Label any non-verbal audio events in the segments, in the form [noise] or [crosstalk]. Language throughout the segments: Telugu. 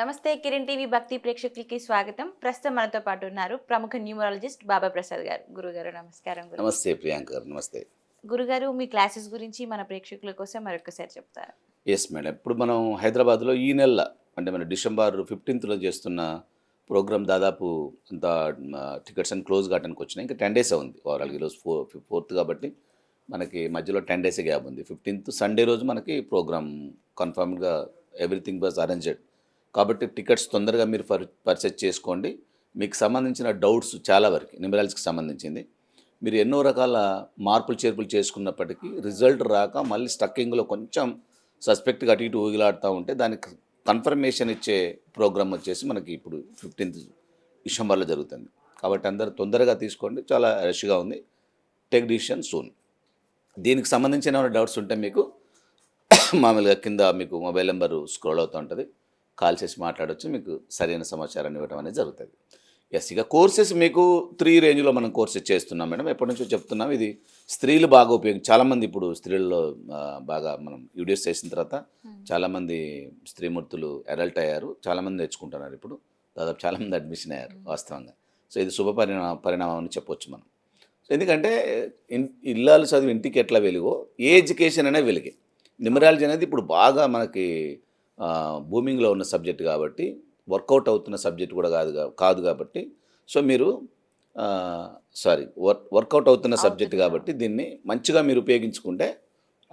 నమస్తే కిరణ్ టీవీ భక్తి ప్రేక్షకులకి స్వాగతం. ప్రస్తుతం మనతో పాటు ఉన్నారు ప్రముఖ న్యూమరాలజిస్ట్ బాబా ప్రసాద్ గారు. గురుగారు నమస్కారం నమస్తే ప్రియాంక గారు నమస్తే. గురుగారు మీ క్లాసెస్ గురించి మన ప్రేక్షకుల కోసం మరొకసారి చెప్తారు? ఎస్ మేడం ఇప్పుడు మనం హైదరాబాద్లో ఈ నెల అంటే మన డిసెంబర్ ఫిఫ్టీన్త్లో చేస్తున్న ప్రోగ్రామ్ దాదాపు అంత టికెట్స్ అని క్లోజ్ కావడానికి వచ్చినాయి. ఇంకా టెన్ డేస్ ఉంది ఓవరాల్ ఈరోజు ఫోర్ ఫోర్త్ కాబట్టి మనకి మధ్యలో టెన్ డేస్ గ్యాప్ ఉంది. ఫిఫ్టీన్త్ సండే రోజు మనకి ప్రోగ్రామ్ కన్ఫర్మ్గా ఎవ్రీథింగ్ వాజ్ అరేంజెడ్ కాబట్టి టికెట్స్ తొందరగా మీరు పర్ పర్చేజ్ చేసుకోండి. మీకు సంబంధించిన డౌట్స్ చాలా వరకు న్యూమరాలజీకి సంబంధించింది. మీరు ఎన్నో రకాల మార్పులు చేర్పులు చేసుకున్నప్పటికీ రిజల్ట్ రాక మళ్ళీ స్టక్కింగ్లో కొంచెం సస్పెక్ట్గా అటు ఇటు ఊగిలాడుతూ ఉంటే దానికి కన్ఫర్మేషన్ ఇచ్చే ప్రోగ్రామ్ వచ్చేసి మనకి ఇప్పుడు ఫిఫ్టీన్త్ డిసెంబర్లో జరుగుతుంది. కాబట్టి అందరూ తొందరగా తీసుకోండి. చాలా రష్గా ఉంది. టెక్ డిసిషన్ సూన్ దీనికి సంబంధించిన ఏమైనా డౌట్స్ ఉంటే మీకు మామూలుగా కింద మీకు మొబైల్ నెంబర్ స్క్రోల్ అవుతూ ఉంటుంది. కాల్ చేసి మాట్లాడొచ్చు మీకు సరైన సమాచారాన్ని ఇవ్వడం అనేది జరుగుతుంది. ఎస్ ఇక కోర్సెస్ మీకు త్రీ రేంజ్లో మనం కోర్సెస్ చేస్తున్నాం మేడం. ఎప్పటి నుంచో చెప్తున్నాం ఇది స్త్రీలు బాగా ఉపయోగం చాలామంది ఇప్పుడు స్త్రీల్లో బాగా మనం వీడియోస్ చేసిన తర్వాత చాలామంది స్త్రీమూర్తులు అడల్ట్ అయ్యారు చాలామంది నేర్చుకుంటున్నారు ఇప్పుడు. దాదాపు చాలామంది అడ్మిషన్ అయ్యారు వాస్తవంగా. సో ఇది శుభ పరిణామ పరిణామం అని చెప్పొచ్చు మనం. సో ఎందుకంటే ఇన్ ఇల్లాలు చదివి ఇంటికి ఎట్లా వెలుగో ఏ ఎడ్యుకేషన్ అనే వెలిగే. న్యూమరాలజీ అనేది ఇప్పుడు బాగా మనకి బూమింగ్లో ఉన్న సబ్జెక్ట్ కాబట్టి వర్కౌట్ అవుతున్న సబ్జెక్ట్ కూడా కాదు కాదు కాబట్టి. సో మీరు సారీ వర్క్ వర్కౌట్ అవుతున్న సబ్జెక్ట్. కాబట్టి దీన్ని మంచిగా మీరు ఉపయోగించుకుంటే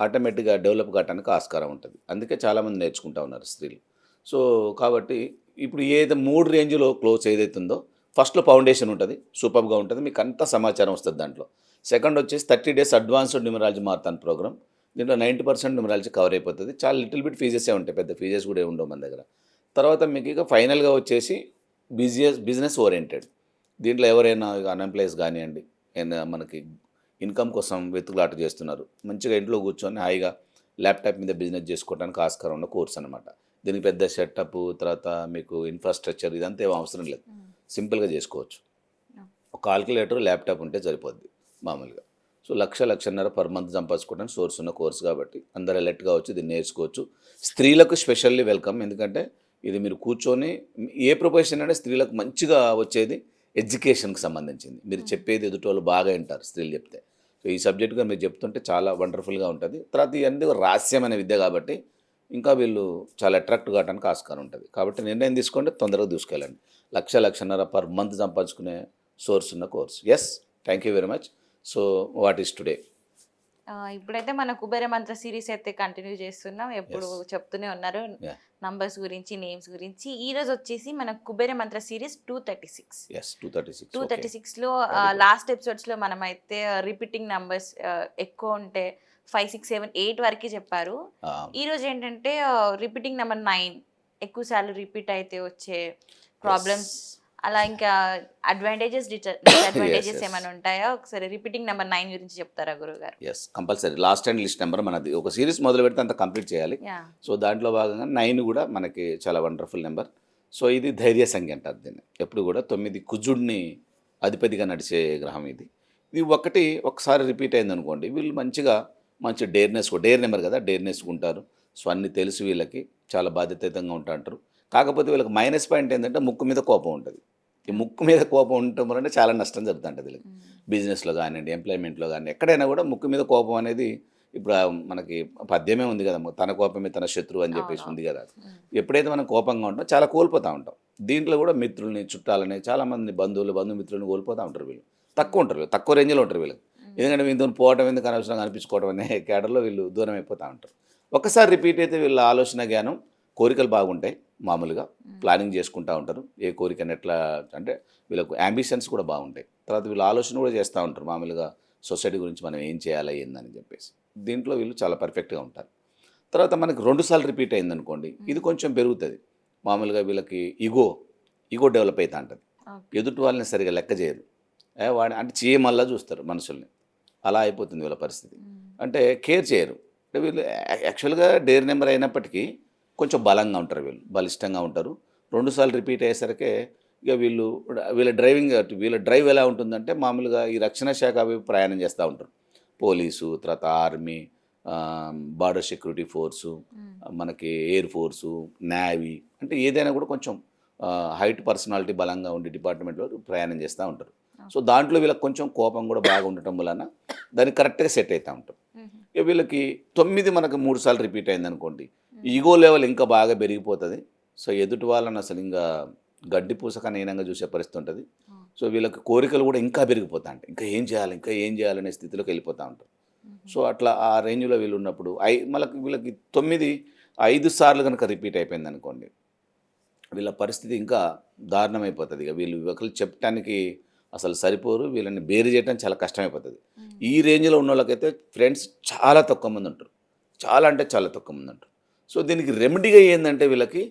ఆటోమేటిక్గా డెవలప్ కావడానికి ఆస్కారం ఉంటుంది. అందుకే చాలామంది నేర్చుకుంటా ఉన్నారు స్త్రీలు. సో కాబట్టి ఇప్పుడు ఏదైతే మూడు రేంజ్లో క్లోజ్ ఏదైతే ఉందో ఫస్ట్లో ఫౌండేషన్ ఉంటుంది సూపర్గా ఉంటుంది మీకు అంత సమాచారం వస్తుంది దాంట్లో. సెకండ్ వచ్చేసి థర్టీ డేస్ అడ్వాన్స్డ్ న్యూమరాలజీ మారుతాను ప్రోగ్రామ్ దీంట్లో నైంటీ పర్సెంట్ న్యూమరాలజీ కవర్ అయిపోతుంది. చాలా లిటిల్ బిట్ ఫీజెసే ఉంటాయి పెద్ద ఫీజెస్ కూడా ఉండవు మన దగ్గర. తర్వాత మీకు ఇక ఫైనల్గా వచ్చేసి బిజినెస్ బిజినెస్ ఓరియంటెడ్. దీంట్లో ఎవరైనా అన్ఎంప్లాయీస్ కానివ్వండి మనకి ఇన్కమ్ కోసం వెతుకులాట చేస్తున్నారు. మంచిగా ఇంట్లో కూర్చొని హాయిగా ల్యాప్టాప్ మీద బిజినెస్ చేసుకోవడానికి ఆస్కారం ఉన్న కోర్స్ అనమాట దీనికి పెద్ద సెటప్ తర్వాత మీకు ఇన్ఫ్రాస్ట్రక్చర్ ఇదంతా ఏం అవసరం లేదు. సింపుల్గా చేసుకోవచ్చు. ఒక కాల్కులేటర్ ల్యాప్టాప్ ఉంటే సరిపోద్ది మామూలుగా. సో లక్ష లక్షన్నర పర్ మంత్ సంపాదించుకోవడానికి సోర్స్ ఉన్న కోర్స్ కాబట్టి. అందరు అలర్ట్ కావచ్చు దీన్ని నేర్చుకోవచ్చు. స్త్రీలకు స్పెషల్లీ వెల్కమ్ ఎందుకంటే ఇది మీరు కూర్చొని ఏ ప్రొఫెషన్ అంటే స్త్రీలకు మంచిగా వచ్చేది ఎడ్యుకేషన్కి సంబంధించింది. మీరు చెప్పేది ఎదుటోళ్ళు బాగా వింటారు స్త్రీలు చెప్తే. సో ఈ సబ్జెక్ట్గా మీరు చెప్తుంటే చాలా వండర్ఫుల్గా ఉంటుంది. తర్వాత ఇవన్నీ రహస్యమైన విద్య కాబట్టి ఇంకా వీళ్ళు చాలా అట్రాక్ట్ కావడానికి ఆస్కారం ఉంటుంది. కాబట్టి నిర్ణయం తీసుకోండి తొందరగా దూసుకెళ్ళండి లక్ష లక్షన్నర పర్ మంత్ సంపాదించుకునే సోర్స్ ఉన్న course yes thank you very much so what is today? ఇప్పుడైతే మన కుబేర మంత్ర సిరీస్ అయితే కంటిన్యూ చేస్తున్నాం. ఎప్పుడు. చెప్తూనే ఉన్నారు. నంబర్స్ గురించి నేమ్స్ గురించి. ఈ రోజు వచ్చేసి మన Kubera Mantra series two thirty six two thirty సిక్స్లో. లాస్ట్ ఎపిసోడ్స్లో మనం అయితే రిపీటింగ్ నంబర్స్ ఎక్కువ ఉంటే ఫైవ్ సిక్స్ సెవెన్ ఎయిట్ వరకు చెప్పారు. ఈ రోజు ఏంటంటే రిపీటింగ్ నెంబర్ నైన్ ఎక్కువ సార్లు రిపీట్ అయితే వచ్చే ప్రాబ్లమ్స్ అలా ఇంకా అడ్వాంటేజెస్ డిసడ్వాంటేజెస్. [coughs] ఏమైనా ఉంటాయా? ఒకసారి రిపీటింగ్ నెంబర్ నైన్ గురించి చెప్తారా గురుగారు? Yes compulsory last and list number మనది. ఒక సిరీస్ మొదలు పెడితే అంత కంప్లీట్ చేయాలి. సో దాంట్లో భాగంగా నైన్ కూడా మనకి చాలా వండర్ఫుల్ నెంబర్ సో ఇది ధైర్య సంఖ్య అంటారు దీన్ని. ఎప్పుడు కూడా తొమ్మిది కుజుడిని అధిపతిగా నడిచే గ్రహం ఇది. ఇది ఒకటి ఒకసారి రిపీట్ అయింది అనుకోండి వీళ్ళు మంచిగా మంచి డేర్నెస్ డేర్ నెంబర్ కదా డేర్నెస్ ఉంటారు. సో అన్ని తెలుసు వీళ్ళకి చాలా బాధ్యతాయుతంగా ఉంటా అంటారు. కాకపోతే వీళ్ళకి మైనస్ పాయింట్ ఏంటంటే ముక్కు మీద కోపం ఉంటుంది. ముక్కు మీద కోపం ఉండటం వల్ల చాలా నష్టం జరుగుతుంటుంది వీళ్ళకి బిజినెస్లో కానివ్వండి ఎంప్లాయ్మెంట్లో కానీ ఎక్కడైనా కూడా ముక్కు మీద కోపం అనేది ఇప్పుడు మనకి పద్యమే ఉంది కదా తన కోపమే తన శత్రువు అని చెప్పేసి. ఉంది కదా. ఎప్పుడైతే మనం కోపంగా ఉంటామో చాలా కోల్పోతూ ఉంటాం. దీంట్లో కూడా మిత్రుల్ని చుట్టాలని చాలామంది బంధువులు బంధుమిత్రులను కోల్పోతూ ఉంటారు వీళ్ళు. తక్కువ ఉంటారు వీళ్ళు తక్కువ రేంజ్లో ఉంటారు వీళ్ళు. ఎందుకంటే వీళ్ళతో పోవటం ఎందుకు అనవసరంగా అనిపించుకోవడం అనే [laughs] కేడర్లో వీళ్ళు దూరం అయిపోతూ ఉంటారు. ఒకసారి రిపీట్ అయితే వీళ్ళ ఆలోచన జ్ఞానం కోరికలు బాగుంటాయి. మామూలుగా ప్లానింగ్ చేసుకుంటూ ఉంటారు. ఏ కోరికని ఎట్లా అంటే వీళ్ళకు అంబిషన్స్ కూడా బాగుంటాయి. తర్వాత వీళ్ళు ఆలోచన కూడా చేస్తూ ఉంటారు. మామూలుగా సొసైటీ గురించి మనం ఏం చేయాలి ఏందని చెప్పేసి. దీంట్లో వీళ్ళు చాలా పర్ఫెక్ట్గా ఉంటారు. తర్వాత మనకి రెండు సార్లు రిపీట్ అయింది అనుకోండి ఇది కొంచెం పెరుగుతుంది. మామూలుగా వీళ్ళకి ఇగో ఇగో డెవలప్ అవుతా ఉంటుంది. ఎదుటి వాళ్ళని సరిగా లెక్క చేయరు. ఏ వాడి అంటే చేయమల్లా చూస్తారు మనుషుల్ని. అలా అయిపోతుంది వీళ్ళ పరిస్థితి. అంటే కేర్ చేయరు. అంటే వీళ్ళు యాక్చువల్గా డేర్ నెంబర్ అయినప్పటికీ కొంచెం బలంగా ఉంటారు వీళ్ళు బలిష్టంగా ఉంటారు. రెండుసార్లు రిపీట్ అయ్యేసరికి ఇక వీళ్ళు వీళ్ళ డ్రైవింగ్ వీళ్ళ డ్రైవ్ ఎలా ఉంటుందంటే మామూలుగా ఈ రక్షణ శాఖ అవి ప్రయాణం చేస్తూ ఉంటారు. పోలీసు తర్వాత ఆర్మీ బార్డర్ సెక్యూరిటీ ఫోర్సు మనకి ఎయిర్ ఫోర్సు నేవీ అంటే ఏదైనా కూడా కొంచెం హైట్ పర్సనాలిటీ బలంగా ఉండే డిపార్ట్మెంట్లో ప్రయాణం చేస్తూ ఉంటారు. సో దాంట్లో వీళ్ళకి కొంచెం కోపం కూడా బాగా ఉండటం వలన దాన్ని కరెక్ట్గా సెట్ అవుతూ ఉంటారు వీళ్ళకి తొమ్మిది మనకు మూడు సార్లు రిపీట్ అయింది అనుకోండి. ఈగో లెవెల్ ఇంకా బాగా పెరిగిపోతుంది. సో ఎదుటి వాళ్ళని అసలు ఇంకా గడ్డి పూసక నీనంగా చూసే పరిస్థితి ఉంటుంది. సో వీళ్ళకి కోరికలు కూడా ఇంకా పెరిగిపోతా ఉంటాయి ఇంకా ఏం చేయాలి? ఇంకా ఏం చేయాలనే స్థితిలోకి వెళ్ళిపోతూ ఉంటారు. సో అట్లా ఆ రేంజ్లో వీళ్ళు ఉన్నప్పుడు ఐ మనకి వీళ్ళకి తొమ్మిది ఐదు సార్లు కనుక రిపీట్ అయిపోయింది అనుకోండి. వీళ్ళ పరిస్థితి ఇంకా దారుణమైపోతుంది. ఇక వీళ్ళు ఒకరు చెప్పడానికి అసలు సరిపోరు వీళ్ళని బేరు చేయడం చాలా కష్టమైపోతుంది. ఈ రేంజ్లో ఉన్న వాళ్ళకైతే ఫ్రెండ్స్ చాలా తక్కువ మంది ఉంటారు. చాలా అంటే చాలా తక్కువ మంది ఉంటారు. సో దీనికి రెమెడీగా ఏంటంటే వీళ్ళకి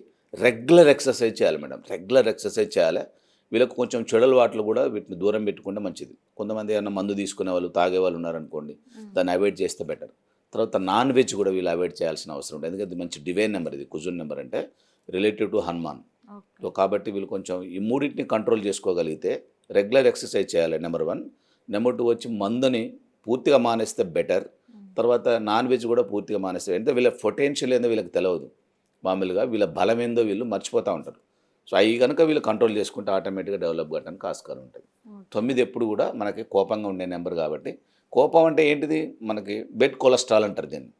రెగ్యులర్ ఎక్సర్సైజ్ చేయాలి మేడం. రెగ్యులర్ ఎక్సర్సైజ్ చేయాలి. వీళ్ళకి కొంచెం చెడల వాటిలో కూడా వీటిని దూరం పెట్టుకుంటే మంచిది. కొంతమంది ఏమైనా మందు తీసుకునే వాళ్ళు తాగే వాళ్ళు ఉన్నారనుకోండి దాన్ని అవాయిడ్ చేస్తే బెటర్. తర్వాత నాన్ వెజ్ కూడా వీళ్ళు అవాయిడ్ చేయాల్సిన అవసరం ఉంటుంది ఎందుకంటే ఇది మంచి డివైన్ నెంబర్ ఇది కుజున్ నెంబర్ అంటే రిలేటివ్ టు హనుమాన్. సో కాబట్టి వీళ్ళు కొంచెం ఈ మూడింటిని కంట్రోల్ చేసుకోగలిగితే రెగ్యులర్ ఎక్సర్సైజ్ చేయాలి నెంబర్ వన్. నెంబర్ టూ వచ్చి మందుని పూర్తిగా మానేస్తే బెటర్. తర్వాత నాన్ వెజ్ కూడా పూర్తిగా మానేస్తే అంటే వీళ్ళ పొటెన్షియల్ ఏందో వీళ్ళకి తెలియదు మామూలుగా వీళ్ళ బలం ఏందో వీళ్ళు మర్చిపోతూ ఉంటారు. సో అవి కనుక వీళ్ళు కంట్రోల్ చేసుకుంటే ఆటోమేటిక్గా డెవలప్ కావడానికి ఆస్కారం ఉంటుంది. తొమ్మిది ఎప్పుడు కూడా మనకి కోపంగా ఉండే నెంబర్ కాబట్టి కోపం అంటే ఏంటిది? మనకి బెడ్ కొలెస్ట్రాల్ అంటారు దీన్ని.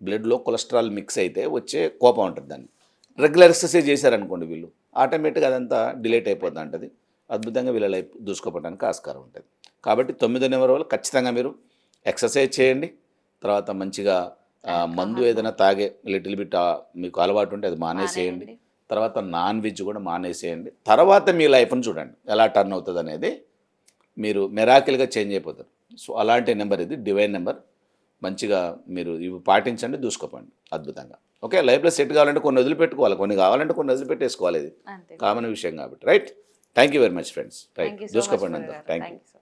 బ్లడ్లో కొలెస్ట్రాల్ మిక్స్ అయితే వచ్చే కోపం ఉంటుంది దాన్ని. రెగ్యులర్ ఎక్సర్సైజ్ చేశారనుకోండి వీళ్ళు ఆటోమేటిక్గా అదంతా డిలేట్ అయిపోతూ ఉంటుంది. అద్భుతంగా వీళ్ళ లైఫ్ దూసుకోవడానికి ఆస్కారం ఉంటుంది. కాబట్టి తొమ్మిదో నెంబర్ వాళ్ళు ఖచ్చితంగా మీరు ఎక్సర్సైజ్ చేయండి. తర్వాత మంచిగా మందు ఏదైనా తాగే లిటిల్ బిట్ మీకు అలవాటు ఉంటే అది మానేసేయండి. తర్వాత నాన్ వెజ్ కూడా మానేసేయండి. తర్వాత మీ లైఫ్ని చూడండి. ఎలా టర్న్ అవుతుంది అనేది మీరు మెరాకిల్గా చేంజ్ అయిపోతారు. సో అలాంటి నెంబర్ ఇది. Divine number. మంచిగా మీరు ఇవి పాటించండి దూసుకోపండి. అద్భుతంగా. ఓకే? లైఫ్లో సెట్ కావాలంటే కొన్ని వదిలిపెట్టుకోవాలి. కొన్ని కావాలంటే కొన్ని వదిలిపెట్టేసుకోవాలి ఇది. కామన్ విషయం కాబట్టి. Right? Thank you very much friends right thank you you thank you